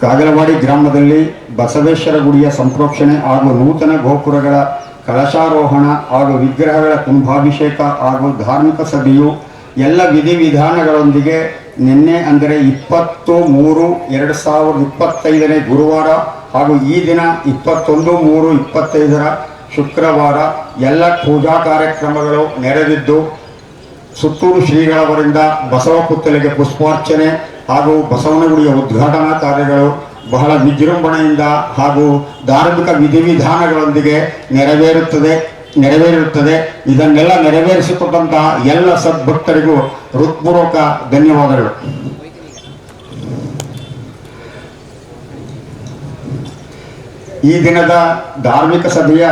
ಕಾಗಲವಾಡಿ ಗ್ರಾಮದಲ್ಲಿ ಬಸವೇಶ್ವರ ಗುಡಿಯ ಸಂಪ್ರೋಕ್ಷಣೆ ಹಾಗೂ ನೂತನ ಗೋಪುರಗಳ ಕಳಶಾರೋಹಣ ಹಾಗೂ ವಿಗ್ರಹಗಳ ಕುಂಭಾಭಿಷೇಕ ಹಾಗೂ ಧಾರ್ಮಿಕ ಸಭೆಯು ಎಲ್ಲ ವಿಧಿವಿಧಾನಗಳೊಂದಿಗೆ ನಿನ್ನೆ ಅಂದರೆ ಇಪ್ಪತ್ತು ಮೂರು ಎರಡು ಸಾವಿರದ ಇಪ್ಪತ್ತೈದನೇ ಗುರುವಾರ ಹಾಗೂ ಈ ದಿನ ಇಪ್ಪತ್ತೊಂದು ಮೂರು ಇಪ್ಪತ್ತೈದರ ಶುಕ್ರವಾರ ಎಲ್ಲ ಪೂಜಾ ಕಾರ್ಯಕ್ರಮಗಳು ನೆರೆದಿದ್ದು, ಸುತ್ತೂರು ಶ್ರೀಗಳವರಿಂದ ಬಸವ ಪುತ್ತಲಿಗೆ ಪುಷ್ಪಾರ್ಚನೆ ಹಾಗೂ ಬಸವನಗುಡಿಯ ಉದ್ಘಾಟನಾ ಕಾರ್ಯಗಳು ಬಹಳ ವಿಜೃಂಭಣೆಯಿಂದ ಹಾಗೂ ಧಾರ್ಮಿಕ ವಿಧಿವಿಧಾನಗಳೊಂದಿಗೆ ನೆರವೇರುತ್ತದೆ ನೆರವೇರುತ್ತದೆ. ಇದನ್ನೆಲ್ಲ ನೆರವೇರಿಸಿಕೊಟ್ಟಂತಹ ಎಲ್ಲ ಸದ್ಭಕ್ತರಿಗೂ ಹೃತ್ಪೂರ್ವಕ ಧನ್ಯವಾದಗಳು. ಈ ದಿನದ ಧಾರ್ಮಿಕ ಸಭೆಯ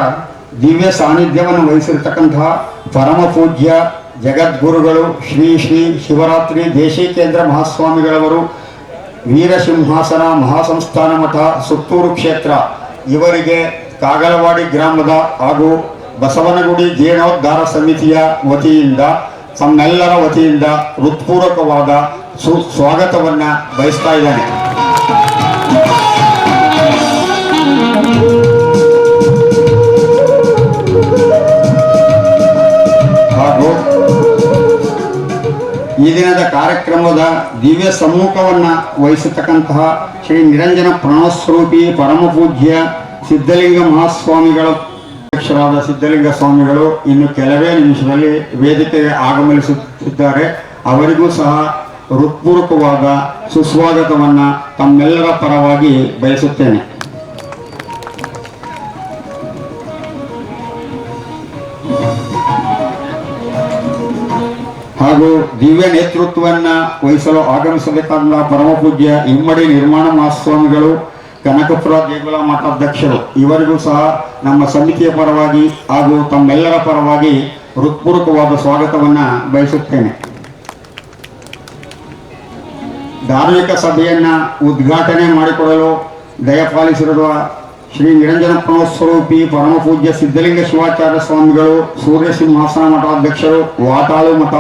ದಿವ್ಯ ಸಾನ್ನಿಧ್ಯವನ್ನು ವಹಿಸಿರ್ತಕ್ಕಂತಹ ಪರಮ ಪೂಜ್ಯ ಜಗದ್ಗುರುಗಳು, ಶ್ರೀ ಶ್ರೀ ಶಿವರಾತ್ರಿ ದೇಶೀಕೇಂದ್ರ ಮಹಾಸ್ವಾಮಿಗಳವರು, ವೀರಸಿಂಹಾಸನ, ಮಹಾಸಂಸ್ಥಾನ ಮಠ, ಸುತ್ತೂರು ಕ್ಷೇತ್ರ, ಇವರಿಗೆ ಕಾಗಲವಾಡಿ ಗ್ರಾಮದ ಹಾಗೂ ಬಸವನಗುಡಿ ಜೀರ್ಣೋದ್ಧಾರ ಸಮಿತಿಯ ವತಿಯಿಂದ, ತಮ್ಮೆಲ್ಲರ ವತಿಯಿಂದ ಹೃತ್ಪೂರ್ವಕವಾದ ಸು ಸ್ವಾಗತವನ್ನು ಬಯಸ್ತಾ ಇದ್ದೇನೆ. ಈ ದಿನದ ಕಾರ್ಯಕ್ರಮದ ದಿವ್ಯ ಸಮ್ಮುಖವನ್ನು ವಹಿಸತಕ್ಕಂತಹ ಶ್ರೀ ನಿರಂಜನ ಪ್ರಾಣಸ್ವರೂಪಿ ಪರಮ ಪೂಜ್ಯ ಸಿದ್ಧಲಿಂಗ ಮಹಾಸ್ವಾಮಿಗಳು, ಅಧ್ಯಕ್ಷರಾದ ಸಿದ್ಧಲಿಂಗ ಸ್ವಾಮಿಗಳು ಇನ್ನು ಕೆಲವೇ ನಿಮಿಷದಲ್ಲಿ ವೇದಿಕೆಗೆ ಆಗಮಿಸುತ್ತಿದ್ದಾರೆ ಅವರಿಗೂ ಸಹ ಹೃತ್ಪೂರ್ವಕವಾದ ಸುಸ್ವಾಗತವನ್ನು ತಮ್ಮೆಲ್ಲರ ಪರವಾಗಿ ಬಯಸುತ್ತೇನೆ. ಹಾಗೂ ದಿವ್ಯ ನೇತೃತ್ವವನ್ನ ವಹಿಸಲು ಆಗಮಿಸಬೇಕಾದ ಪರಮ ಪೂಜ್ಯ ಇಮ್ಮಡಿ ನಿರ್ಮಾಣ ಮಹಾಸ್ವಾಮಿಗಳು, ಕನಕಪುರ ದೇಗುಲ ಮಠಾಧ್ಯಕ್ಷರು. ಇವರಿಗೂ ಸಹ ನಮ್ಮ ಸಮಿತಿಯ ಪರವಾಗಿ ಹಾಗೂ ತಮ್ಮೆಲ್ಲರ ಪರವಾಗಿ ಹೃತ್ಪೂರ್ವಕವಾದ ಸ್ವಾಗತವನ್ನ ಬಯಸುತ್ತೇನೆ. ಧಾರ್ಮಿಕ ಸಭೆಯನ್ನ ಉದ್ಘಾಟನೆ ಮಾಡಿಕೊಡಲು ದಯಪಾಲಿಸಿರುವ ಶ್ರೀ ನಿರಂಜನ ಸ್ವರೂಪಿ ಪರಮಪೂಜ್ಯ ಸಿದ್ಧಲಿಂಗ ಶಿವಾಚಾರ್ಯ ಸ್ವಾಮಿಗಳು ಸೂರ್ಯ ಸಿಂಹಾಸನ ಮಠಾಧ್ಯಕ್ಷರು ವಾತಾಳು ಮಠ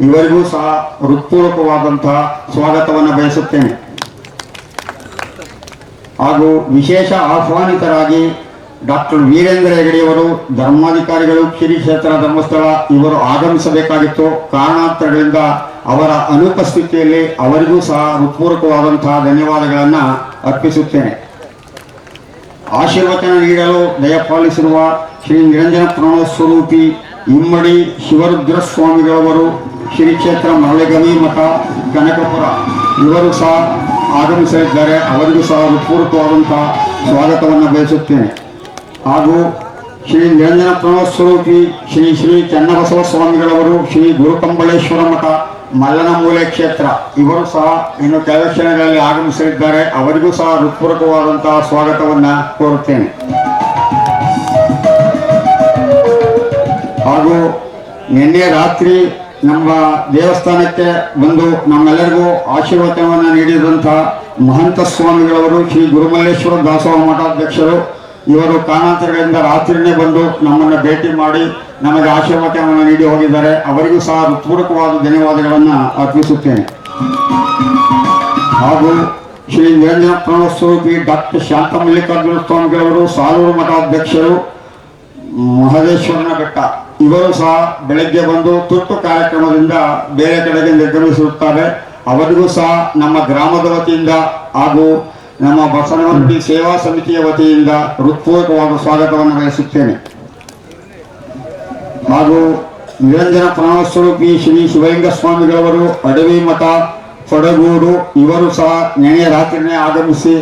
ಇವರಿಗೂ ಸಹ ಹೃತ್ಪೂರ್ವಕವಾದಂತಹ ಸ್ವಾಗತವನ್ನು ಬಯಸುತ್ತೇನೆ. ಹಾಗೂ ವಿಶೇಷ ಆಹ್ವಾನಿತರಾಗಿ ಡಾಕ್ಟರ್ ವೀರೇಂದ್ರ ಹೆಗಡೆಯವರು, ಧರ್ಮಾಧಿಕಾರಿಗಳು ಕಿರಿ ಕ್ಷೇತ್ರ ಧರ್ಮಸ್ಥಳ, ಇವರು ಆಗಮಿಸಬೇಕಾಗಿತ್ತು. ಕಾರಣಾಂತರಗಳಿಂದ ಅವರ ಅನುಪಸ್ಥಿತಿಯಲ್ಲಿ ಅವರಿಗೂ ಸಹ ಹೃತ್ಪೂರ್ವಕವಾದಂತಹ ಧನ್ಯವಾದಗಳನ್ನು ಅರ್ಪಿಸುತ್ತೇನೆ. ಆಶೀರ್ವಚನ ನೀಡಲು ದಯಪಾಲಿಸಿರುವ ಶ್ರೀ ನಿರಂಜನ ಪ್ರಣವ ಸ್ವರೂಪಿ ಇಮ್ಮಡಿ ಶಿವರುದ್ರ ಸ್ವಾಮಿಗಳವರು ಶ್ರೀ ಕ್ಷೇತ್ರ ಮರಳಿಗವಿ ಮಠ ಕನಕಪುರ. ಇವರು ಸಹ ಆಗಮಿಸಲಿದ್ದಾರೆ. ಅವರಿಗೂ ಸಹ ಹೃತ್ಪೂರ್ವಕವಾದಂತಹ ಸ್ವಾಗತವನ್ನು ಬಯಸುತ್ತೇನೆ. ಹಾಗೂ ಶ್ರೀ ನಿರಂಜನ ಪ್ರಣವ ಶ್ರೀ ಶ್ರೀ ಚನ್ನಬಸವ ಸ್ವಾಮಿಗಳವರು ಶ್ರೀ ಗುರುಕಂಬಳೇಶ್ವರ ಮಠ ಮಲ್ಲನಮೂಲೆ ಕ್ಷೇತ್ರ. ಇವರು ಸಹ ಇನ್ನು ಕೆಲವು ಆಗಮಿಸಲಿದ್ದಾರೆ. ಅವರಿಗೂ ಸಹ ಹೃತ್ಪೂರ್ವಕವಾದಂತಹ ಸ್ವಾಗತವನ್ನು ಕೋರುತ್ತೇನೆ. ಹಾಗೂ ನಿನ್ನೆ ರಾತ್ರಿ ನಮ್ಮ ದೇವಸ್ಥಾನಕ್ಕೆ ಬಂದು ನಮ್ಮೆಲ್ಲರಿಗೂ ಆಶೀರ್ವಾದವನ್ನು ನೀಡಿದಂತಹ ಮಹಂತ ಸ್ವಾಮಿಗಳವರು ಶ್ರೀ ಗುರುಮಲ್ಲೇಶ್ವರ ದಾಸೋಹ ಮಠಾಧ್ಯಕ್ಷರು. ಇವರು ಕಾರಣಾಂತರಗಳಿಂದ ರಾತ್ರಿನೇ ಬಂದು ನಮ್ಮನ್ನು ಭೇಟಿ ಮಾಡಿ ನಮಗೆ ಆಶೀರ್ವಾದವನ್ನು ನೀಡಿ ಹೋಗಿದ್ದಾರೆ. ಅವರಿಗೂ ಸಹ ಹೃತ್ಪೂರ್ವಕವಾದ ಧನ್ಯವಾದಗಳನ್ನು ಅರ್ಪಿಸುತ್ತೇನೆ. ಹಾಗೂ ಶ್ರೀ ನಿರಂಜನ ಪ್ರಣಸ್ವರೂಪಿ ಡಾಕ್ಟರ್ ಶಾಂತ ಮಲ್ಲಿಕಾರ್ಜುನ ಸ್ವಾಮಿಗಳವರು ಸಾಲೂರು ಮಠಾಧ್ಯಕ್ಷರು ಮಹದೇಶ್ವರನ ಬೆಟ್ಟ. ಇವರು ಸಹ ಬೆಳಗ್ಗೆ ಬಂದು ತುರ್ತು ಕಾರ್ಯಕ್ರಮದಿಂದ ಬೇರೆ ಕಡೆಗೆ ನಿರ್ಗಮಿಸಿರುತ್ತಾರೆ ಅವರಿಗೂ ಸಹ ನಮ್ಮ ಗ್ರಾಮದ ವತಿಯಿಂದ ಹಾಗೂ ನಮ್ಮ ಬಸವನಗುಡಿ ಸೇವಾ ಸಮಿತಿಯ ವತಿಯಿಂದ ಹೃತ್ಪೂರ್ವಕವಾದ ಸ್ವಾಗತವನ್ನು ಬಯಸುತ್ತೇನೆ. ಹಾಗೂ ನಿರಂಜನ ಪ್ರಾಣಸ್ವರೂಪಿ ಶ್ರೀ ಶಿವಲಿಂಗ ಸ್ವಾಮಿಗಳವರು, ಅಡವಿ ಮಠ ಕೊಡಗೂರು ಇವರು ಸಹ ನೆನೆಯ ರಾತ್ರಿನೇ ಆಗಮಿಸಿ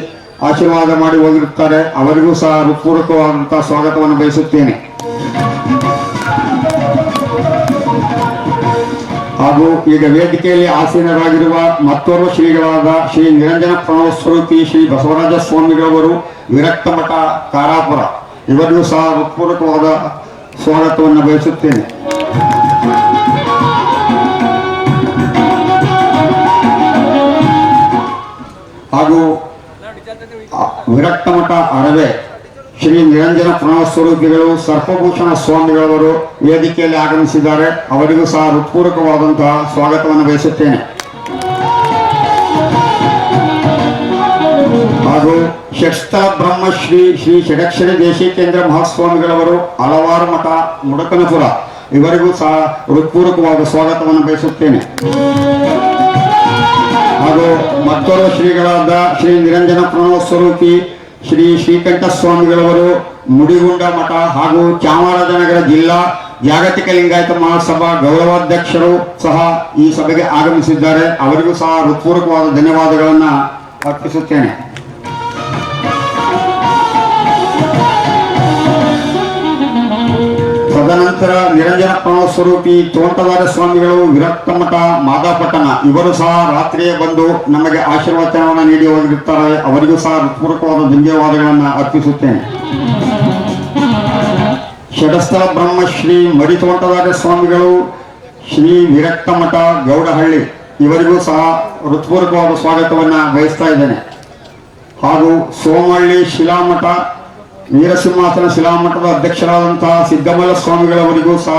ಆಶೀರ್ವಾದ ಮಾಡಿ ಹೋಗಿರುತ್ತಾರೆ. ಅವರಿಗೂ ಸಹ ಹೃತ್ಪೂರ್ವಕವಾದಂತಹ ಸ್ವಾಗತವನ್ನು ಬಯಸುತ್ತೇನೆ. ಹಾಗೂ ಈಗ ವೇದಿಕೆಯಲ್ಲಿ ಆಸೀನರಾಗಿರುವ ಮತ್ತೋರ್ವ ಶ್ರೀಗಳಾದ ಶ್ರೀ ನಿರಂಜನ ಪ್ರಣವ ಶ್ರೀ ಬಸವರಾಜ ಸ್ವಾಮಿಗಳವರು ವಿರಕ್ತ ಮಠ ಕಾರಾಪುರ ಇವರಿಗೂ ಸಹ ಹೃತ್ಪೂರ್ವಕವಾದ ಸ್ವಾಗತವನ್ನು ಬಯಸುತ್ತೇನೆ. ಹಾಗೂ ವಿರಕ್ತ ಮಠ ಅರವೆ ಶ್ರೀ ನಿರಂಜನ ಪ್ರಣವ ಸ್ವರೂಪಿಗಳು, ಸರ್ಪಭೂಷಣ ಸ್ವಾಮಿಗಳವರು ವೇದಿಕೆಯಲ್ಲಿ ಆಗಮಿಸಿದ್ದಾರೆ. ಅವರಿಗೂ ಸಹ ಹೃತ್ಪೂರ್ವಕವಾದಂತಹ ಸ್ವಾಗತವನ್ನು ಬಯಸುತ್ತೇನೆ. ಹಾಗೂ ಷಟ್ಸ್ಥಳ ಬ್ರಹ್ಮಶ್ರೀ ಶ್ರೀ ಷಡಕ್ಷರಿ ದೇಶಿಕೇಂದ್ರ ಮಹಾಸ್ವಾಮಿಗಳವರು ಹಲವಾರು ಮಠ ಮುಡಕನಪುರ. ಇವರಿಗೂ ಸಹ ಹೃತ್ಪೂರ್ವಕವಾದ ಸ್ವಾಗತವನ್ನು ಬಯಸುತ್ತೇನೆ. ಹಾಗೂ ಮತ್ತೋರ್ವ ಶ್ರೀಗಳಾದ ಶ್ರೀ ನಿರಂಜನ ಪ್ರಣವ ಸ್ವರೂಪಿ ಶ್ರೀ ಶ್ರೀಕಂಠ ಸ್ವಾಮಿಗಳವರು ಮುಡಿಗುಂಡ ಮಠ ಹಾಗೂ ಚಾಮರಾಜನಗರ ಜಿಲ್ಲಾ ಜಾಗತಿಕ ಲಿಂಗಾಯತ ಮಹಾಸಭಾ ಗೌರವಾಧ್ಯಕ್ಷರು ಸಹ ಈ ಸಭೆಗೆ ಆಗಮಿಸಿದ್ದಾರೆ. ಅವರಿಗೂ ಸಹ ಹೃತ್ಪೂರ್ವಕವಾದ ಧನ್ಯವಾದಗಳನ್ನು ಅರ್ಪಿಸುತ್ತೇನೆ. ತದನಂತರ ನಿರಂಜನ ಪ್ರಣವ ಸ್ವರೂಪಿ ತೋಂಟದಾರ ಸ್ವಾಮಿಗಳು ವಿರಕ್ತ ಮಠ ಮಾದಾಪಟ್ಟಣ, ಇವರು ಸಹ ರಾತ್ರಿಯೇ ಬಂದು ನಮಗೆ ಆಶೀರ್ವಚನವನ್ನು ನೀಡಿ ಹೋಗಿರುತ್ತಾರೆ ಅವರಿಗೂ ಸಹ ಹೃತ್ಪೂರ್ವಕವಾದ ಧನ್ಯವಾದಗಳನ್ನು ಅರ್ಪಿಸುತ್ತೇನೆ. ಷಡಸ್ಥಳ ಬ್ರಹ್ಮಶ್ರೀ ಮಡಿ ತೋಂಟದಾರ ಸ್ವಾಮಿಗಳು, ಶ್ರೀ ವಿರಕ್ತ ಮಠ ಗೌಡಹಳ್ಳಿ, ಇವರಿಗೂ ಸಹ ಹೃತ್ಪೂರ್ವಕವಾದ ಸ್ವಾಗತವನ್ನು ಬಯಸ್ತಾ ಇದ್ದೇನೆ. ಹಾಗೂ ಸೋಮಹಳ್ಳಿ ಶಿಲಾಮಠ ವೀರಸಿಂಹಾಸನ ಶಿಲಾಮಠದ ಅಧ್ಯಕ್ಷರಾದಂತಹ ಸಿದ್ದಮಲ್ಲ ಸ್ವಾಮಿಗಳವರಿಗೂ ಸಹ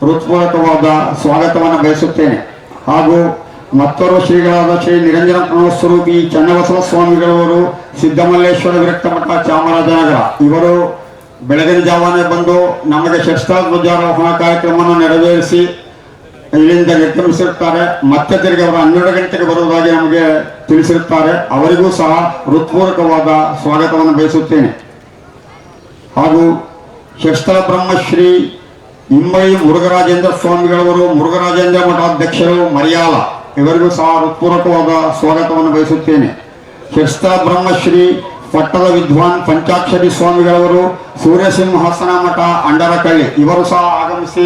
ಹೃತ್ಪೂರ್ವಕವಾದ ಸ್ವಾಗತವನ್ನು ಬಯಸುತ್ತೇನೆ. ಹಾಗೂ ಮತ್ತೊರು ಶ್ರೀಗಳಾದ ಶ್ರೀ ನಿರಂಜನ ಸ್ವರೂಪಿ ಚನ್ನಬಸವ ಸ್ವಾಮಿಗಳವರು ಸಿದ್ದಮಲ್ಲೇಶ್ವರ ವಿರಕ್ತ ಮಠ ಚಾಮರಾಜನಗರ. ಇವರು ಬೆಳಗಿನ ಜಾವನೆ ಬಂದು ನಮಗೆ ಧ್ವಜಾರೋಹಣ ಕಾರ್ಯಕ್ರಮವನ್ನು ನೆರವೇರಿಸಿ ಇಲ್ಲಿಂದ ನಿರ್ಗಮಿಸಿರುತ್ತಾರೆ. ಮತ್ತೆ ತಿರುಗಿ ಅವರು ಹನ್ನೆರಡು ಗಂಟೆಗೆ ಬರುವುದಾಗಿ ನಮಗೆ ತಿಳಿಸಿರುತ್ತಾರೆ. ಅವರಿಗೂ ಸಹ ಹೃತ್ಪೂರ್ವಕವಾದ ಸ್ವಾಗತವನ್ನು ಬಯಸುತ್ತೇನೆ. ಹಾಗೂ ಶಸ್ತ್ರ ಬ್ರಹ್ಮಶ್ರೀ ಇಂಬೈ ಮುರುಘರಾಜೇಂದ್ರ ಸ್ವಾಮಿಗಳವರು, ಮುರುಘರಾಜೇಂದ್ರ ಮಠಾಧ್ಯಕ್ಷರು ಮರ್ಯಾಲ, ಇವರಿಗೂ ಸಹ ಹೃತ್ಪೂರ್ವಕವಾದ ಸ್ವಾಗತವನ್ನು ಬಯಸುತ್ತೇನೆ. ಶಸ್ತ್ರ ಬ್ರಹ್ಮಶ್ರೀ ಪಟ್ಟದ ವಿದ್ವಾನ್ ಪಂಚಾಕ್ಷರಿ ಸ್ವಾಮಿಗಳವರು, ಸೂರ್ಯಸಿಂಹಾಸನ ಮಠ ಅಂಡರಕಳ್ಳಿ, ಇವರು ಸಹ ಆಗಮಿಸಿ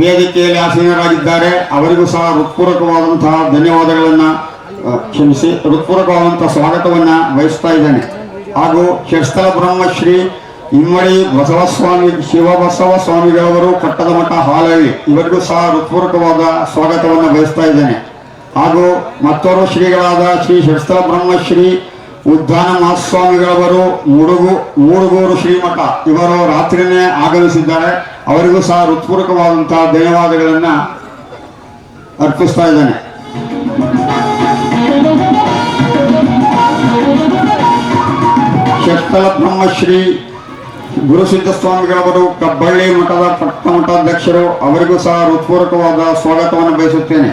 ವೇದಿಕೆಯಲ್ಲಿ ಆಸೀನರಾಗಿದ್ದಾರೆ. ಅವರಿಗೂ ಸಹ ಹೃತ್ಪೂರ್ವಕವಾದಂತಹ ಧನ್ಯವಾದಗಳನ್ನು ಕ್ಷಮಿಸಿ, ಹೃತ್ಪೂರ್ವಕವಾದಂತಹ ಸ್ವಾಗತವನ್ನು ಬಯಸ್ತಾ ಇದ್ದೇನೆ. ಹಾಗೂ ಶಸ್ತ್ರ ಬ್ರಹ್ಮಶ್ರೀ ಇಮ್ಮಡಿ ಬಸವಸ್ವಾಮಿ ಶಿವಬಸವ ಸ್ವಾಮಿಗಳವರು ಪಟ್ಟದ ಮಠ ಇವರಿಗೂ ಸಹ ಹೃತ್ಪೂರ್ವಕವಾದ ಸ್ವಾಗತವನ್ನು ಬಯಸ್ತಾ ಇದ್ದೇನೆ. ಹಾಗೂ ಮತ್ತೋರ್ವ ಶ್ರೀಗಳಾದ ಶ್ರೀ ಶಸ್ತ್ರ ಬ್ರಹ್ಮಶ್ರೀ ಉದ್ದಾನ ಮಹಾಸ್ವಾಮಿಗಳವರು ಮುಡುಗು, ಮೂಡುಗೂರು ಶ್ರೀಮಠ, ಇವರು ರಾತ್ರಿನೇ ಆಗಮಿಸಿದ್ದಾರೆ. ಅವರಿಗೂ ಸಹ ಹೃತ್ಪೂರ್ವಕವಾದಂತಹ ಧನ್ಯವಾದಗಳನ್ನು ಅರ್ಪಿಸ್ತಾ ಇದ್ದೇನೆ. ಶಸ್ತಲ ಬ್ರಹ್ಮಶ್ರೀ ಗುರುಸಿದ್ಧ ಸ್ವಾಮಿಗಳವರು ಕಬ್ಬಳ್ಳಿ ಮಠದ ಪಟ್ಟ ಮಠಾಧ್ಯಕ್ಷರು, ಅವರಿಗೂ ಸಹ ಹೃತ್ಪೂರ್ವಕವಾದ ಸ್ವಾಗತವನ್ನು ಬಯಸುತ್ತೇನೆ.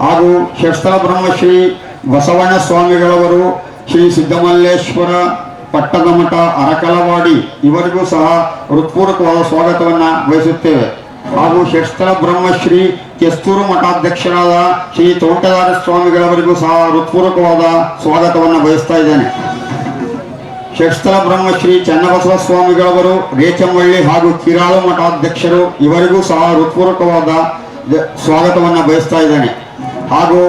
ಹಾಗೂ ಶಸ್ತ್ರ ಬ್ರಹ್ಮಶ್ರೀ ಬಸವಣ್ಣ ಸ್ವಾಮಿಗಳವರು ಶ್ರೀ ಸಿದ್ದಮಲ್ಲೇಶ್ವರ ಪಟ್ಟದ ಮಠ ಅರಕಲವಾಡಿ, ಇವರಿಗೂ ಸಹ ಹೃತ್ಪೂರ್ವಕವಾದ ಸ್ವಾಗತವನ್ನು ಬಯಸುತ್ತೇವೆ. ಹಾಗೂ ಶಸ್ತ್ರ ಬ್ರಹ್ಮಶ್ರೀ ಕೆಸ್ತೂರು ಮಠಾಧ್ಯಕ್ಷರಾದ ಶ್ರೀ ತೋಟದಾರ ಸ್ವಾಮಿಗಳವರಿಗೂ ಸಹ ಹೃತ್ಪೂರ್ವಕವಾದ ಸ್ವಾಗತವನ್ನು ಬಯಸ್ತಾ ಇದ್ದೇನೆ. ಶಸ್ತ್ರ ಬ್ರಹ್ಮಶ್ರೀ ಚನ್ನಬಸವ ಸ್ವಾಮಿಗಳವರು ರೇಚಮಳ್ಳಿ ಹಾಗೂ ಕಿರಾಳು ಮಠಾಧ್ಯಕ್ಷರು ಇವರಿಗೂ ಸಹ ಹೃತ್ಪೂರ್ವಕವಾದ ಸ್ವಾಗತವನ್ನು ಬಯಸ್ತಾ ಇದ್ದೇನೆ. ಹಾಗೂ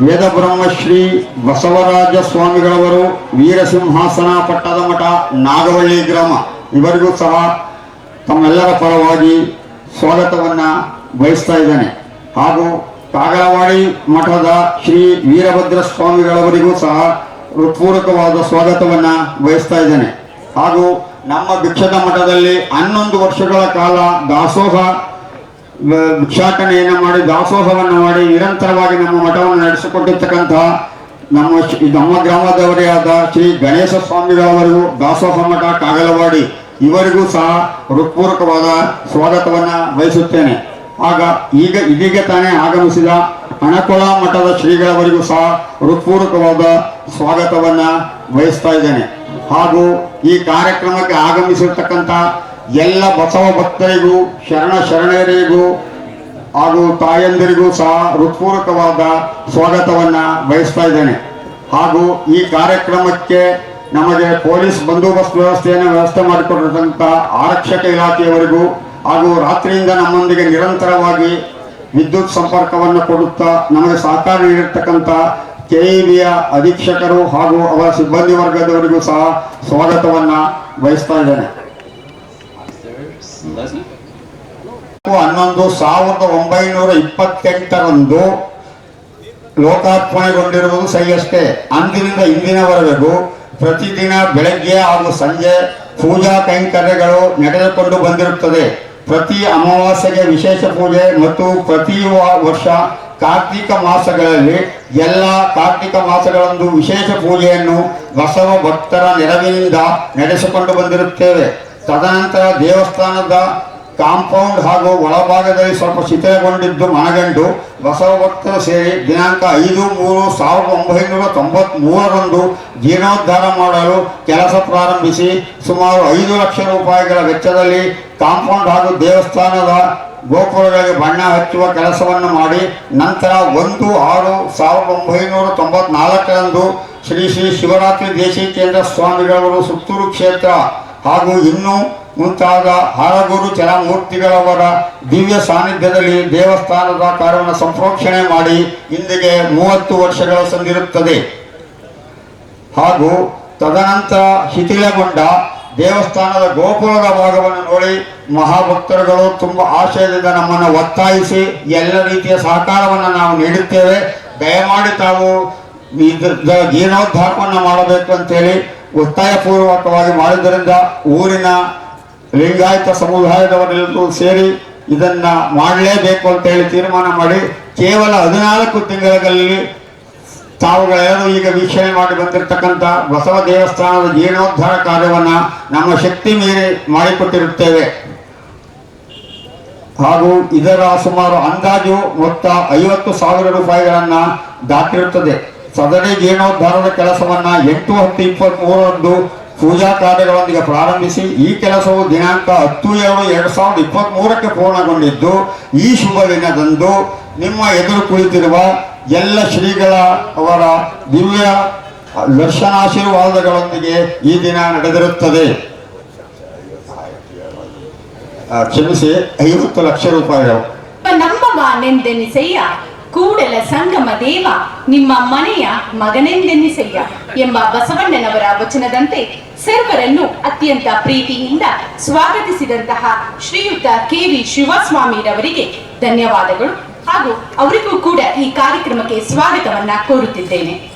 ವೇದ ಬ್ರಹ್ಮಶ್ರೀ ಬಸವರಾಜ ಸ್ವಾಮಿಗಳವರು, ವೀರಸಿಂಹಾಸನ ಪಟ್ಟದ ಮಠ, ನಾಗವಳ್ಳಿ ಗ್ರಾಮ, ಇವರಿಗೂ ಸಹ ತಮ್ಮೆಲ್ಲರ ಪರವಾಗಿ ಸ್ವಾಗತವನ್ನು ಬಯಸ್ತಾ ಇದ್ದೇನೆ. ಹಾಗೂ ಕಾಗಲವಾಡಿ ಮಠದ ಶ್ರೀ ವೀರಭದ್ರ ಸ್ವಾಮಿಗಳವರಿಗೂ ಸಹ ಹೃತ್ಪೂರ್ವಕವಾದ ಸ್ವಾಗತವನ್ನ ವಹಿಸ್ತಾ ಇದ್ದೇನೆ. ಹಾಗೂ ನಮ್ಮ ಭಿಕ್ಷದ ಮಠದಲ್ಲಿ ಹನ್ನೊಂದು ವರ್ಷಗಳ ಕಾಲ ದಾಸೋಹ ಭಿಕ್ಷಾಟನೆಯನ್ನು ಮಾಡಿ, ದಾಸೋಹವನ್ನು ಮಾಡಿ ನಿರಂತರವಾಗಿ ನಮ್ಮ ಮಠವನ್ನು ನಡೆಸಿಕೊಂಡಿರ್ತಕ್ಕಂತಹ ನಮ್ಮ ನಮ್ಮ ಗ್ರಾಮದವರೇ ಆದ ಶ್ರೀ ಗಣೇಶ ಸ್ವಾಮಿಗಳವರಿಗೂ, ದಾಸೋಹ ಮಠ ಕಾಗಲವಾಡಿ ಇವರಿಗೂ ಸಹ ಹೃತ್ಪೂರ್ವಕವಾದ ಸ್ವಾಗತವನ್ನ ಬಯಸುತ್ತೇನೆ ಆಗ ಈಗ ಇದೀಗ ತಾನೇ ಆಗಮಿಸಿದ ಅಣಕೊಳ ಮಠದ ಶ್ರೀಗಳವರಿಗೂ ಸಹ ಹೃತ್ಪೂರ್ವಕವಾದ ಸ್ವಾಗತವನ್ನ ವಹಿಸ್ತಾ ಇದ್ದೇನೆ. ಹಾಗೂ ಈ ಕಾರ್ಯಕ್ರಮಕ್ಕೆ ಆಗಮಿಸಿರ್ತಕ್ಕಂಥ ಎಲ್ಲ ಬಸವ ಭಕ್ತರಿಗೂ, ಶರಣ ಶರಣರಿಗೂ ಹಾಗೂ ತಾಯಂದಿರಿಗೂ ಸಹ ಹೃತ್ಪೂರ್ವಕವಾದ ಸ್ವಾಗತವನ್ನ ಬಯಸ್ತಾ ಇದ್ದೇನೆ. ಹಾಗೂ ಈ ಕಾರ್ಯಕ್ರಮಕ್ಕೆ ನಮಗೆ ಪೊಲೀಸ್ ಬಂದೋಬಸ್ತ್ ವ್ಯವಸ್ಥೆಯನ್ನು ವ್ಯವಸ್ಥೆ ಮಾಡಿಕೊಟ್ಟಿರತಕ್ಕಂಥ ಆರಕ್ಷಕ ಇಲಾಖೆಯವರಿಗೂ ಹಾಗೂ ರಾತ್ರಿಯಿಂದ ನಮ್ಮೊಂದಿಗೆ ನಿರಂತರವಾಗಿ ವಿದ್ಯುತ್ ಸಂಪರ್ಕವನ್ನು ಕೊಡುತ್ತಾ ನಮಗೆ ಸಹಕಾರ ನೀಡಿರ್ತಕ್ಕಂಥ ಕೆಇಬಿಯ ಅಧೀಕ್ಷಕರು ಹಾಗೂ ಅವರ ಸಿಬ್ಬಂದಿ ವರ್ಗದವರಿಗೂ ಸಹ ಸ್ವಾಗತವನ್ನ ಬಯಸ್ತಾ ಇದ್ದೇನೆ? ಹನ್ನೊಂದು ಸಾವಿರದ ಒಂಬೈನೂರ ಇಪ್ಪತ್ತೆಂಟರಂದು ಲೋಕಾರ್ಪಣೆಗೊಂಡಿರುವುದು ಸರಿಯಷ್ಟೇ ಅಂದಿನಿಂದ ಇಂದಿನವರೆಗೂ ಪ್ರತಿದಿನ ಬೆಳಗ್ಗೆ ಹಾಗೂ ಸಂಜೆ ಪೂಜಾ ಕೈಂಕರ್ಯಗಳು ನಡೆದುಕೊಂಡು ಬಂದಿರುತ್ತದೆ. ಪ್ರತಿ ಅಮಾವಾಸ್ಯೆಗೆ ವಿಶೇಷ ಪೂಜೆ ಮತ್ತು ಪ್ರತಿ ವರ್ಷ ಕಾರ್ತಿಕ ಮಾಸಗಳಲ್ಲಿ ಎಲ್ಲ ಕಾರ್ತಿಕ ಮಾಸಗಳಂದು ವಿಶೇಷ ಪೂಜೆಯನ್ನು ಬಸವ ಭಕ್ತರ ನೆರವಿನಿಂದ ನಡೆಸಿಕೊಂಡು ಬಂದಿರುತ್ತೇವೆ. ತದನಂತರ ದೇವಸ್ಥಾನದ ಕಾಂಪೌಂಡ್ ಹಾಗೂ ಒಳಭಾಗದಲ್ಲಿ ಸ್ವಲ್ಪ ಶಿಥಿಲಗೊಂಡಿದ್ದು ಮನಗಂಡು ಬಸವ ಭಕ್ತರು ಸೇರಿ ದಿನಾಂಕ ಐದು ಮೂರು ಸಾವಿರದ ಒಂಬೈನೂರ ತೊಂಬತ್ತ್ ಮೂರರಂದು ಜೀರ್ಣೋದ್ಧಾರ ಮಾಡಲು ಕೆಲಸ ಪ್ರಾರಂಭಿಸಿ, ಸುಮಾರು ಐದು ಲಕ್ಷ ರೂಪಾಯಿಗಳ ವೆಚ್ಚದಲ್ಲಿ ಕಾಂಪೌಂಡ್ ಹಾಗೂ ದೇವಸ್ಥಾನದ ಗೋಪುರಗಳಿಗೆ ಬಣ್ಣ ಹಚ್ಚುವ ಕೆಲಸವನ್ನು ಮಾಡಿ, ನಂತರ ಒಂದು ಆರು ಸಾವಿರದ ಒಂಬೈನೂರ ತೊಂಬತ್ನಾಲ್ಕರಂದು ಶ್ರೀ ಶ್ರೀ ಶಿವರಾತ್ರಿ ದೇಶಿಕೇಂದ್ರ ಸ್ವಾಮಿಗಳವರು ಸುತ್ತೂರು ಕ್ಷೇತ್ರ ಹಾಗೂ ಇನ್ನೂ ಮುಂತಾದ ಹಾರಗೂರು ಚಲಮೂರ್ತಿಗಳವರ ದಿವ್ಯ ಸಾನ್ನಿಧ್ಯದಲ್ಲಿ ದೇವಸ್ಥಾನದ ಕಾರ್ಯವನ್ನು ಸಂಪ್ರೋಕ್ಷಣೆ ಮಾಡಿ ಇಂದಿಗೆ ಮೂವತ್ತು ವರ್ಷಗಳ ಸಂದಿರುತ್ತದೆ. ಹಾಗೂ ತದನಂತರ ಶಿಥಿಲಗೊಂಡ ದೇವಸ್ಥಾನದ ಗೋಪುರದ ಭಾಗವನ್ನು ನೋಡಿ ಮಹಾಭಕ್ತರುಗಳು ತುಂಬ ಆಶಯದಿಂದ ನಮ್ಮನ್ನು ಒತ್ತಾಯಿಸಿ ಎಲ್ಲ ರೀತಿಯ ಸಹಕಾರವನ್ನು ನಾವು ನೀಡುತ್ತೇವೆ. ದಯಮಾಡಿ ತಾವು ಜೀರ್ಣೋದ್ಧಾರವನ್ನು ಮಾಡಬೇಕು ಅಂತೇಳಿ ಒತ್ತಾಯಪೂರ್ವಕವಾಗಿ ಮಾಡಿದ್ದರಿಂದ ಊರಿನ ಲಿಂಗಾಯತ ಸಮುದಾಯದವರೆಲ್ಲರೂ ಸೇರಿ ಇದನ್ನ ಮಾಡಲೇಬೇಕು ಅಂತ ಹೇಳಿ ತೀರ್ಮಾನ ಮಾಡಿ ಕೇವಲ ಹದಿನಾಲ್ಕು ತಿಂಗಳಲ್ಲಿ ತಾವುಗಳೇನು ಈಗ ವೀಕ್ಷಣೆ ಮಾಡಿ ಬಂದಿರತಕ್ಕಂಥ ಬಸವ ದೇವಸ್ಥಾನದ ಜೀರ್ಣೋದ್ಧಾರ ಕಾರ್ಯವನ್ನ ನಮ್ಮ ಶಕ್ತಿ ಮೀರಿ ಮಾಡಿಕೊಟ್ಟಿರುತ್ತೇವೆ. ಹಾಗೂ ಇದರ ಸುಮಾರು ಅಂದಾಜು ಮೊತ್ತ ಐವತ್ತು ಸಾವಿರ ರೂಪಾಯಿಗಳನ್ನ ದಾಟಿರುತ್ತದೆ. ಸದರಿ ಜೀರ್ಣೋದ್ಧಾರದ ಕೆಲಸವನ್ನ ಎಂಟು ಹತ್ತು ಇಪ್ಪತ್ತ್ ಮೂರರಂದು ಪೂಜಾ ಕಾರ್ಯಗಳೊಂದಿಗೆ ಪ್ರಾರಂಭಿಸಿ ಈ ಕೆಲಸವು ದಿನಾಂಕ ಹತ್ತು ಎರಡು ಎರಡು ಸಾವಿರದ ಇಪ್ಪತ್ತ್ ಮೂರಕ್ಕೆ ಪೂರ್ಣಗೊಂಡಿದ್ದು, ಈ ಶುಭ ದಿನದಂದು ನಿಮ್ಮ ಎದುರು ಕುಳಿತಿರುವ ಎಲ್ಲ ಶ್ರೀಗಳ ಅವರ ದಿವ್ಯ ದರ್ಶನಾಶೀರ್ವಾದಗಳೊಂದಿಗೆ ಈ ದಿನ ನಡೆದಿರುತ್ತದೆ. ಕ್ಷಮಿಸಿ, ಐವತ್ತು ಲಕ್ಷ ರೂಪಾಯಿಗಳು. ನಂಬವಾನೆಂದೆನಿಸಯ್ಯ ಕೂಡಲ ಸಂಗಮ ದೇವ, ನಿಮ್ಮ ಮನೆಯ ಮಗನೆಂದೆನ್ನಿಸಯ್ಯ ಎಂಬ ಬಸವಣ್ಣನವರ ವಚನದಂತೆ ಸರ್ವರನ್ನು ಅತ್ಯಂತ ಪ್ರೀತಿಯಿಂದ ಸ್ವಾಗತಿಸಿದಂತಹ ಶ್ರೀಯುತ ಕೆ ವಿ ಶಿವಸ್ವಾಮಿರವರಿಗೆ ಧನ್ಯವಾದಗಳು. ಹಾಗೂ ಅವರಿಗೂ ಕೂಡ ಈ ಕಾರ್ಯಕ್ರಮಕ್ಕೆ ಸ್ವಾಗತವನ್ನ ಕೋರುತ್ತಿದ್ದೇನೆ.